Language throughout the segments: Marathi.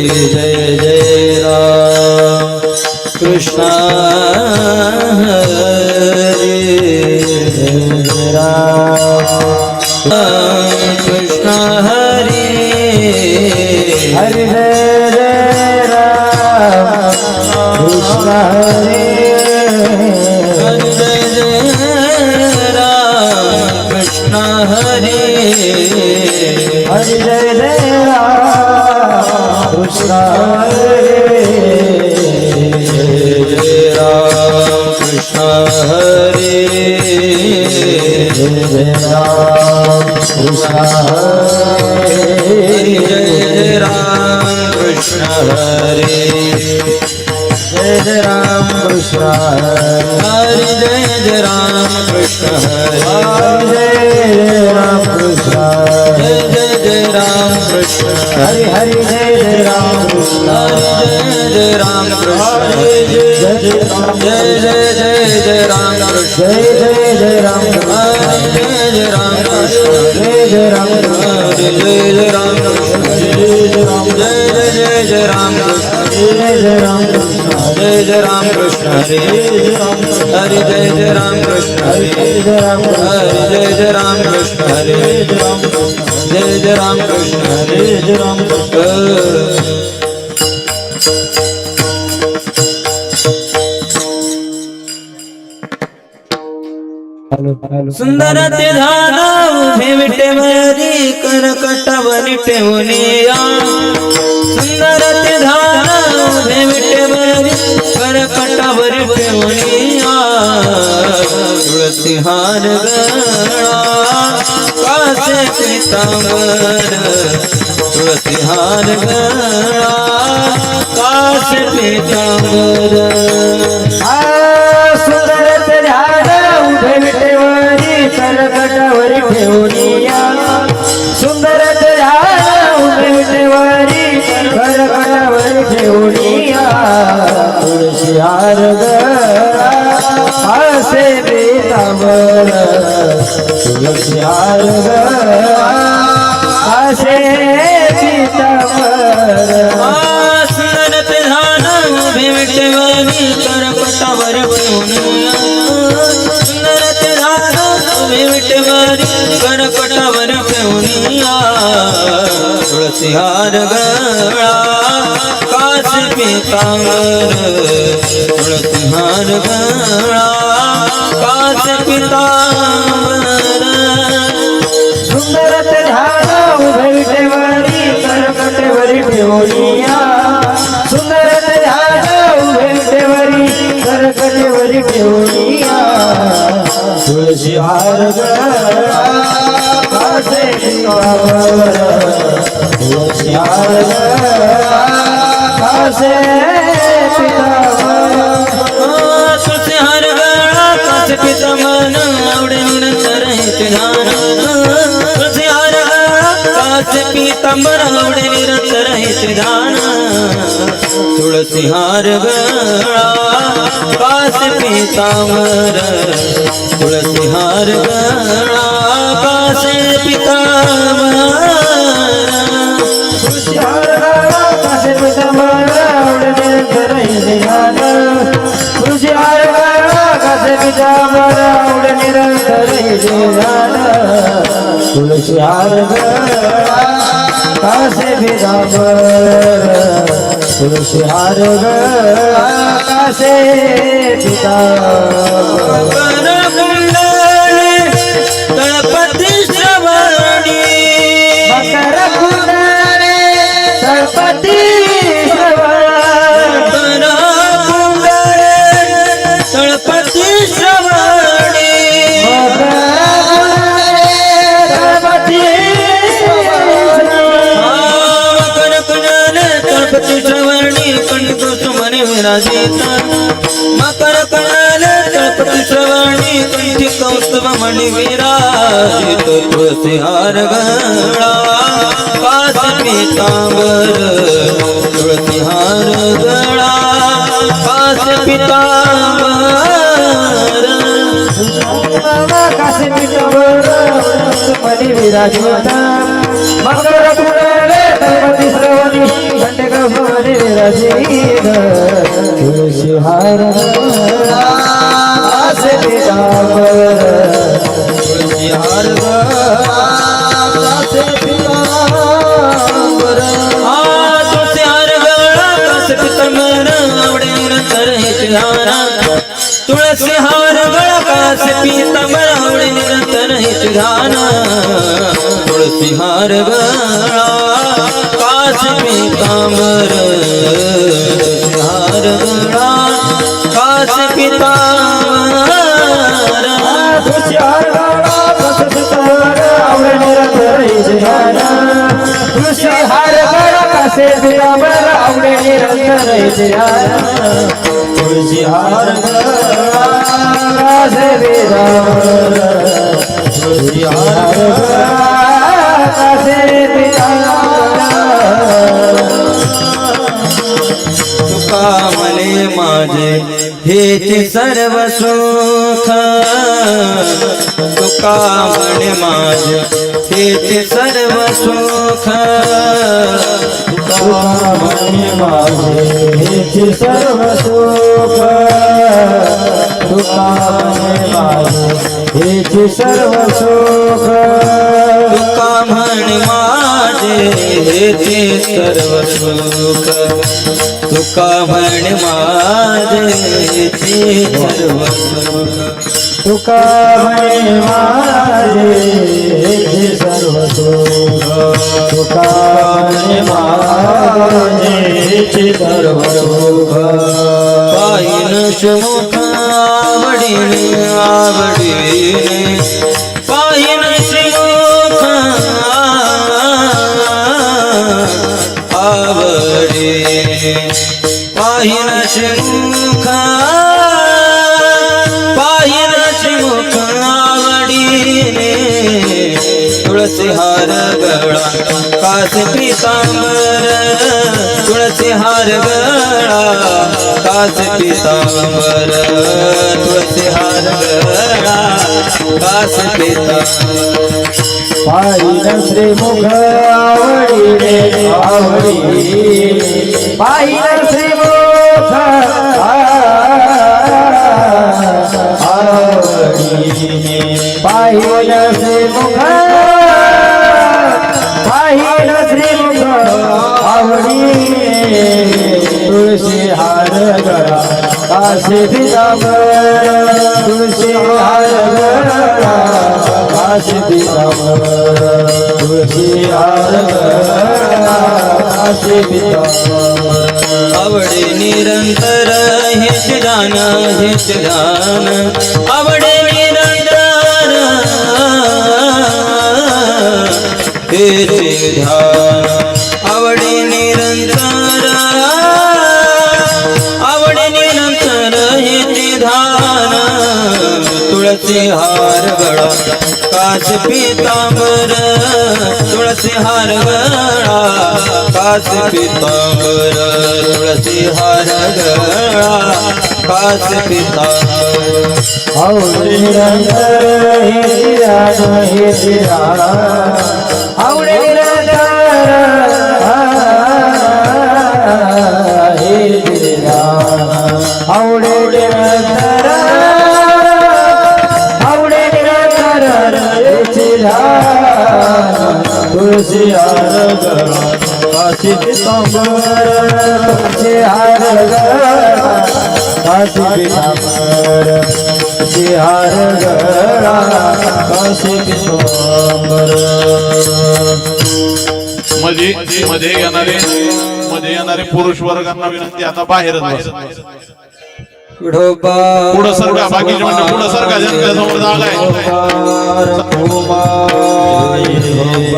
जय जय राम. कृष्णा हरे हरे जय जय राम कृष्ण हरे जय जय जय राम कृष्ण हरे हरे जय जय राम कृष्ण हरि जय जय राम कृष्ण जय जय राम जय जय जय जय राम कृष्ण जय जय जय राम हरि जय जय राम कृष्ण जय जय राम हरि जय जय राम कृष्ण जय जय जय जय जय राम जय राम कृष्ण जय जय राम कृष्ण जय जय राम कृष्ण हरे हरि जय जय राम कृष्ण हरे जय जय राम हरि जय जय राम कृष्ण हरे जय जय राम सुंदर ते झाला उभे विटेवरी करकटावरी ठेवूनिया सुंदर ते झाला उभे विटेवरी करकटावरी ठेवूनिया तुळसी हार गळा पितांबर. तुळसी हार गळा पितांबर. करकटावरी सुंदर ते झाड उभे विटेवरी तुळशी हार असे बेतावर तुळशी हार असे बेतावर सुंदर झान उभे विटेवरी करपटावर ठेवून विटेवरी करपटावर ठेवून तुळसी हार गळा काच पितावर तुळसी हार गळा काच पितावर सुंदर ते झाड उभे विटेवरी करकटेवरी सुंदर झाड उभे तुळशी हार तुळशी हार तुझे पिता मन आवडे तुझे पिता मन आवडे निरंतर हे तुळसी हार गळा कास पितांबर तुळसी हार गळा कास पितांबर तुळशी हार गळा कासे पितांबर विराजित मकर कुंडले तळपती श्रवणी कंठी कौस्तुभ विराजित तुळसी हार गळा कास पितांबर तुळसी हार गळा पितांबर मकर तळपती रजीर तुळशी हार तुळशी हार तुळसी हार गळा आवडे निरंतर तुळसी हार गळा पितांबर तुळसी हार गळा कासे पितांबर तुळशी हार गळा पितांबर आवडे निरंतर हेच ध्यान तुळशी हार पितांबर आवडे निरंतर हेच ध्यान तुळशी हार पितांबर तुळशी हार गळा कसे पितांबर तुका मले माझे हेचे सर्व सुख. तुका म्हणे माझे हेचे सर्व सुख. तुकामणी माझे हेचे सर्व सुख. माझे हेचे सर्व सुख तुका म्हणे माझे हेचे सर्व सुख तुका म्हणे माझे हेचे सर्व सुख तुकामणी माझे हेचे सर्व सुख तुकामणी माझे हेचे सर्व सुख पाहिन सुमुख आवडीने आवडीने पाहिन श्रीमुख आवडीने पाहिन श्रीमुख पाहिन श्रीमुख आवडीने तुळसी हार गळा कास पितांबर तुळसी हार गळा. कास पितांबर तुळसी हार गळा. कास पितांबर. पाहिन श्रीमुख आवडीने आवडीने पाहिन श्रीमुख आवडीने पाहिन श्रीमुख पाहिन श्रीमुख आवडीने तुळशी हार गळा काशी तुळशी हार गळा काशी तुळशी हार गळा काशी निरंतर हेच ध्यान हेच ध्यान आवड देचे ध्यान आवडी निरंतर आवडी निरंतर हेच ध्यान तुळसी हार गळा काच पितांबर तुळसी हार गळा काच पितांबर तुळसी हार गळा काच पितांबर आवडी निरंतर हे ध्यान हे ध्यान तुळशी हार गळा काशी पितांबर तुळशी हार गळा काशी तुळशी हार मध्ये मध्ये येणारे मध्ये येणारे पुरुष वर्गांना विनंती आता बाहेरच विठोबा पुढं सरका बाकीचे म्हणते पुढं सरका ज्यांच्या समोर जागा आहे.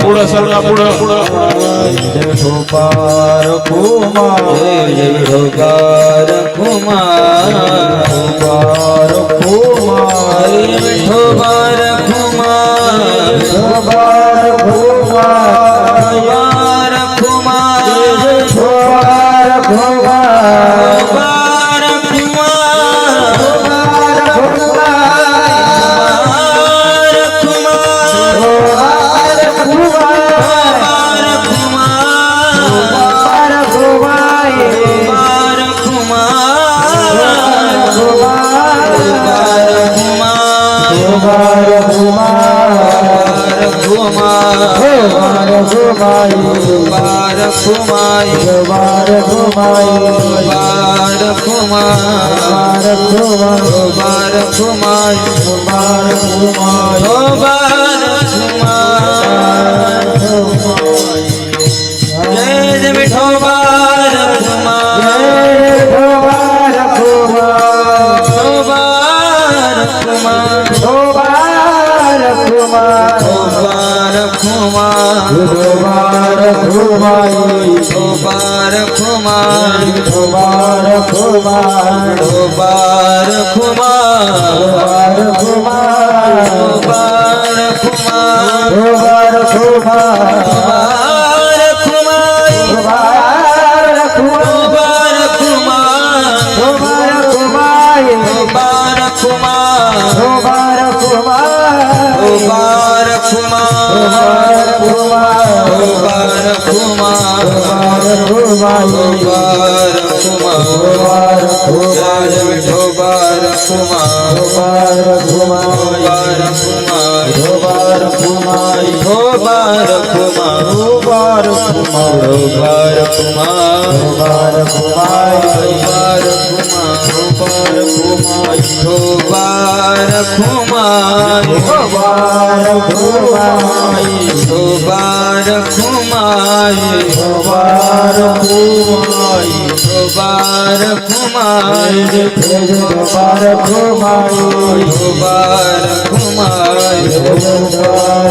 पुढं सरका पुढं पुढं. कुमार जय তোমার ঘুমাই তোমার ঘুমাই তোমার ঘুমাই তোমার ঘুমাই তোমার ঘুমাই তোমার ঘুমাই তোমার ঘুমাই Mubarak Kumar Mubarak Kumar Kumar Kumar Kumar Kumar Vithoba Rakhuma Vithoba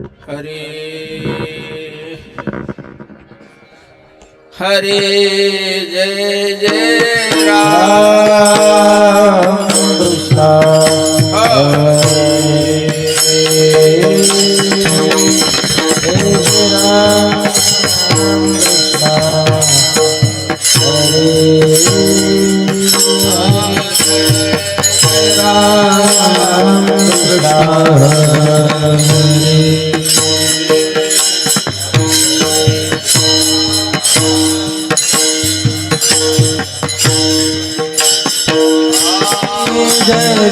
Hare Hare जय जय Ram Krishna Hare Ram Krishna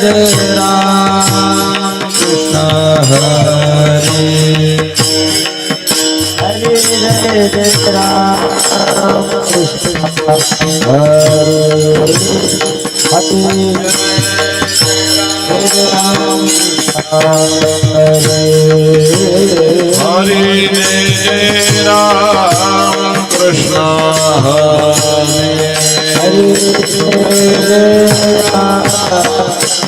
Ram Krishna Hare Hare जय जय राम कृष्ण हरे हरे जय जय राम कृष्ण हरे हरे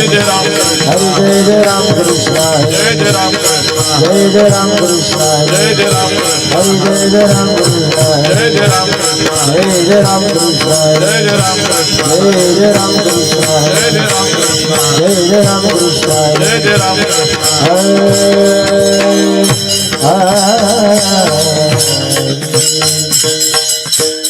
हरे जय जय राम कृष्ण कृष्ण जय जय राम कृष्ण जय जय राम कृष्ण हरी जय जय राम कृष्ण जय जय राम कृष्ण जय जय राम कृष्ण जय जय राम कृष्ण जय जय राम कृष्ण जय जय राम कृष्ण जय जय राम कृष्ण जय जय राम कृष्ण रूप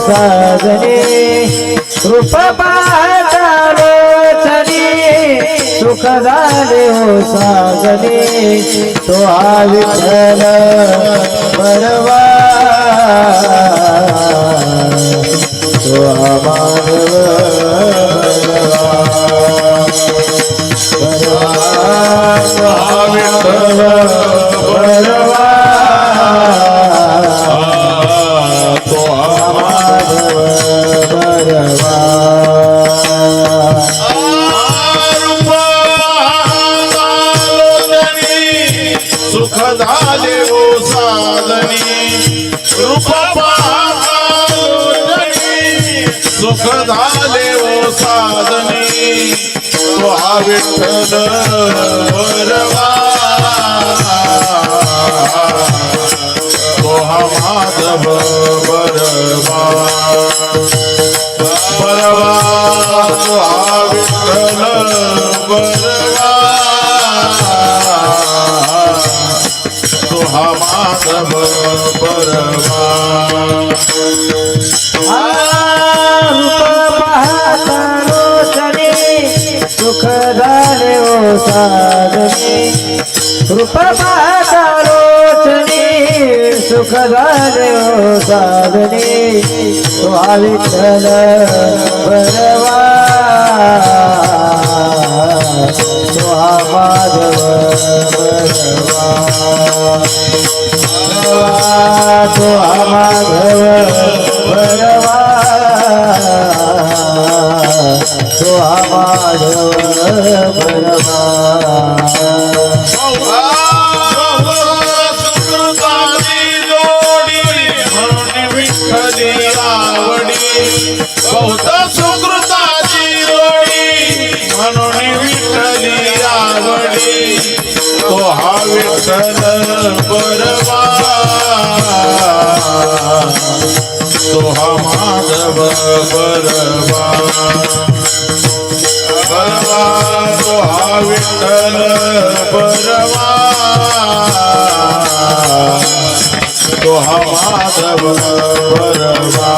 साधने रूप सुख झाले हो साधने तो हा विठ्ठल बरवा तो हा माधव बरवा तो हा विठ्ठल तो हा विठ्ठल वरवा तोहा माधव बरवा बरवा विठ्ठल बरवा माधव बरवा. वाजने कृपा माता रोचने सुख झाले हो साधने तो आविठल माधव परवा तो हा माधव परवा बहुत सुकृताची जोडी म्हणून विठ्ठली आवडी तो हा विठ्ठल बरवा. तो हा माधव बरबा परवा तो हा विठ्ठल परवा. तो हा माधव परवा.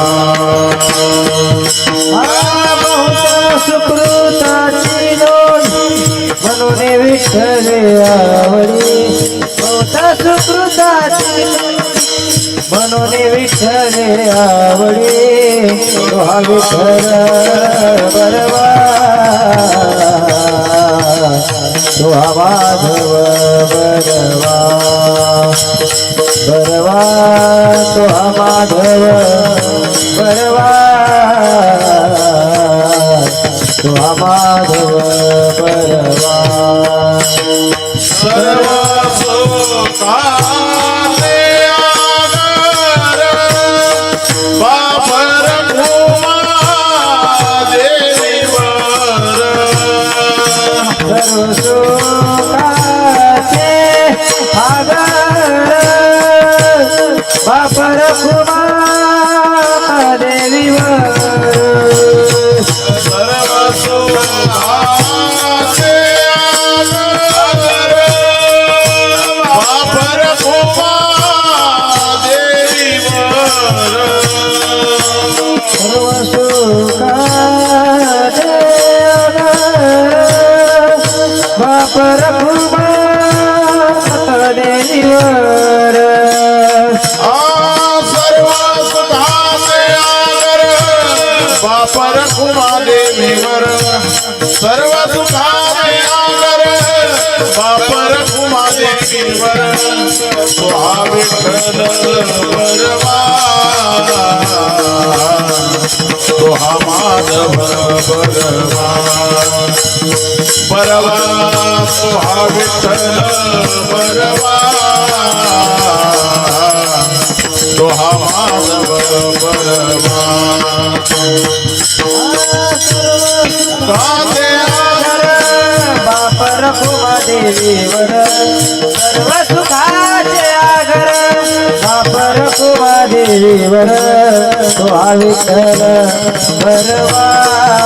सुकृताची नोंद म्हणून विठ्ठले आवडी सुकृताची म्हणून विठ्ठले आवडी हा विठ्ठल बरवा तो हा माधव बरवा बरवा तो हा माधव बरवा तो हा माधव बरवा बापर कुमा देवीवर सर्व सुखाचे आगर बापर कुमा देवीवर तो हा विठ्ठल बरवा माधव बरवा। बरवा तो विठ्ठल परवा तो हा माधव बाप रखुमा देवीवर सर्व सुखाचे आगर बाप रखुमा देवीवर तो हा विठ्ठल तो हा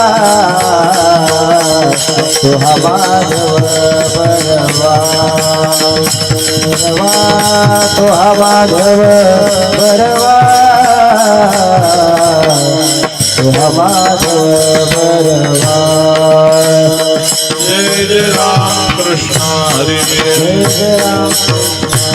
बरवा तो माधव बरवा तो माधव बरवा जय राम कृष्ण हरी जय राम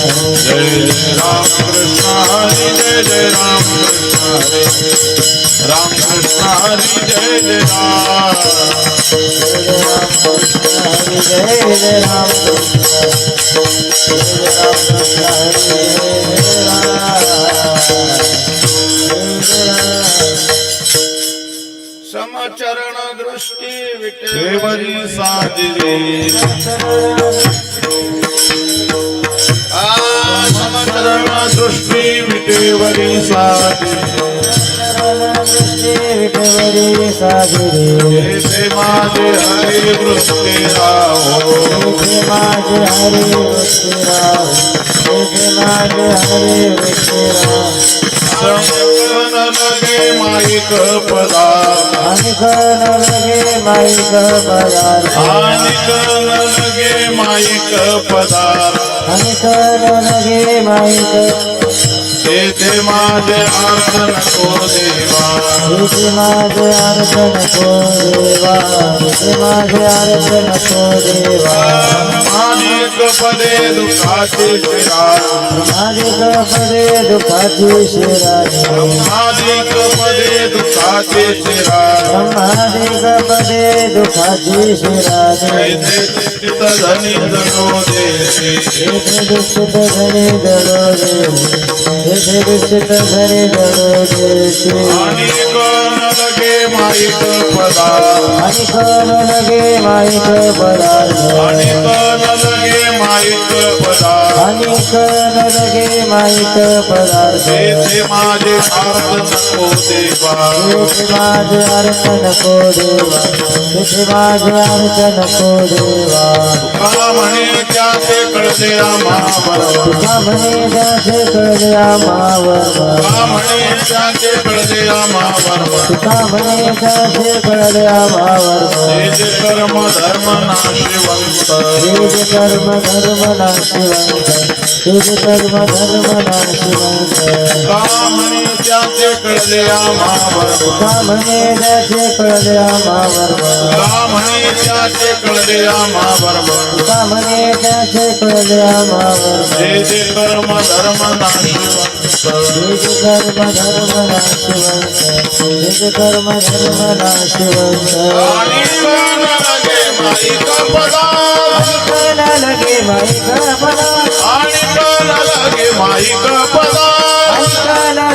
जय जय राम कृष्ण हरी जय जय राम कृष्ण हरी राम कृष्ण हरी जय जय राम जय जय राम समचरण दृष्टी विटेवरी साजिरे समचरण दृष्टी विटेवरी साजिरे विठवरी माझे हरी वृत्ती राहो। येथे माझे हरे वृत्तीराव माझे हरे लगे माईक पदार्थ. आणि कण लगे माईक पदार्थ. आणि कन लगे माईक. लगे तेथे माझे अर्थ नको देवा. येथे माझे अर्थ नको देवा. येथे माझे अर्थ नको देवा. मानिक पदे दुःखाचे शिराज माझे कपडे दुखाची शिराजी मानिक पदे दुःखाचे शिराज ब्रह्मादि कपडे दुखाची शिराजी धनी लगे माईक पदार्थ माईक लगे माईक पदार्थ लगे माईक पदार्थ तेथे माझे अर्थ नको देवा येथे माझे अर्थ नको देवा येथे माझे अर्थ नको देवा का म्हणे त्याचे कळते आम्हावर तुका म्हणे त्याचे कळले आम्हावर म्हणे त्याचे कळते आम्हावर तुका म्हणे त्याचे कळले आम्हावर तेज कर्म धर्म नाशिवंत. तेज कर्म धर्म नाशिवंत तेज कर्म धर्म नाशिवंत का म्हणे त्याचे कळते आम्हावर तुका म्हणे त्याचे कळले आम्हावर का म्हणे त्याचे कळते आम्हावर तुका म्हणे त्याचे कळले आम्हावर तेज कर्म धर्म नाशिवंत तेज कर्म धर्म नाशिवंत तेज कर्म धर्म नाशिवंत आणि कण लगे माईक पदार्थ आणि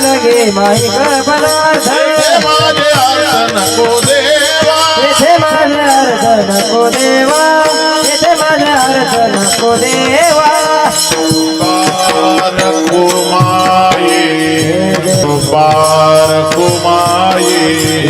लगे लगे माझे अर्थ नको देवा येथे माझे अर्थ नको देवा. येथे माझे अर्थ नको देवा कुमाई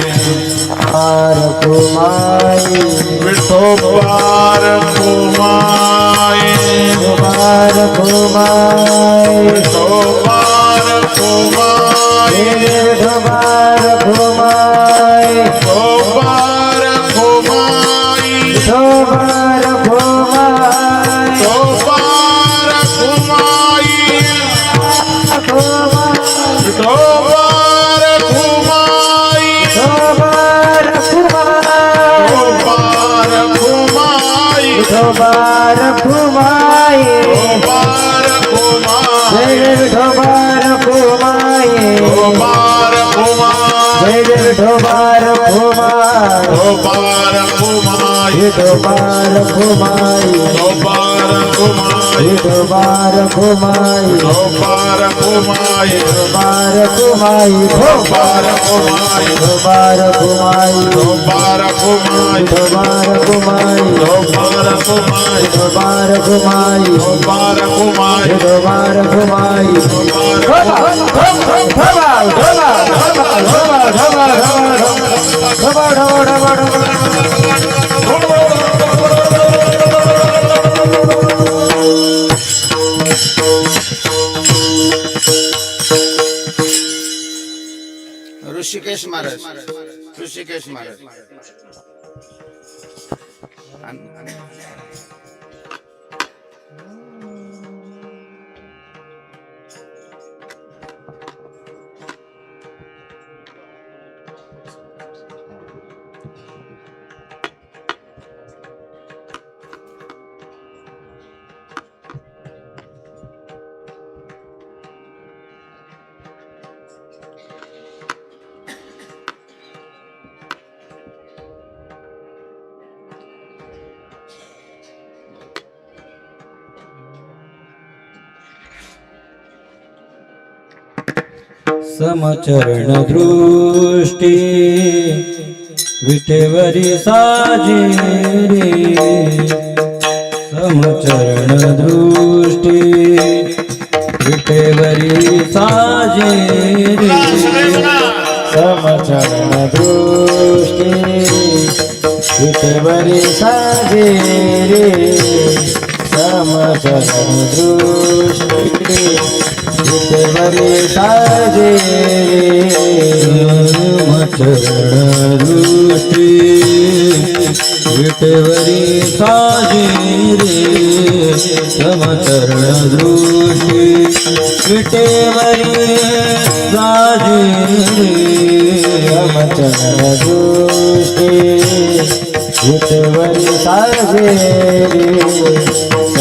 हार कुमाई विठो पार कुमाई कुमार घुमाय विठोबार घुमाई विठोबार घुमाय विठोबार घुमाई विठोबार घुमाय विठोबार घुमाई घुमाय विठोबार घुमाई विठोबार घुमाय विठोबार घुमाई जय जय विठोबार घुमाय विठोबार घुमाई विठोबार घुमाय विठोबार घुमाई विठोबार घुमाय विठोबार घुमाई विठोबार घुमाय विठोबार घुमाई विठोबार घुमाय विठोबार घुमाई विठोबार घुमाय विठोबार घुमाई विठोबार घुमाय विठोबार घुमाई ऋषिकेश महाराज ऋषिकेश महाराज. चरण दृष्टी विटेवरी साजी समचरण दृष्टी विटेवरी साजी समचरण दृष्टी विठेवरी साजी रे समचरण साजे रे समचरण दृष्टी विटेवरी साजे रे समचरण दृष्टी विटेवरी साजे रे समचरण दृष्टी साजे रे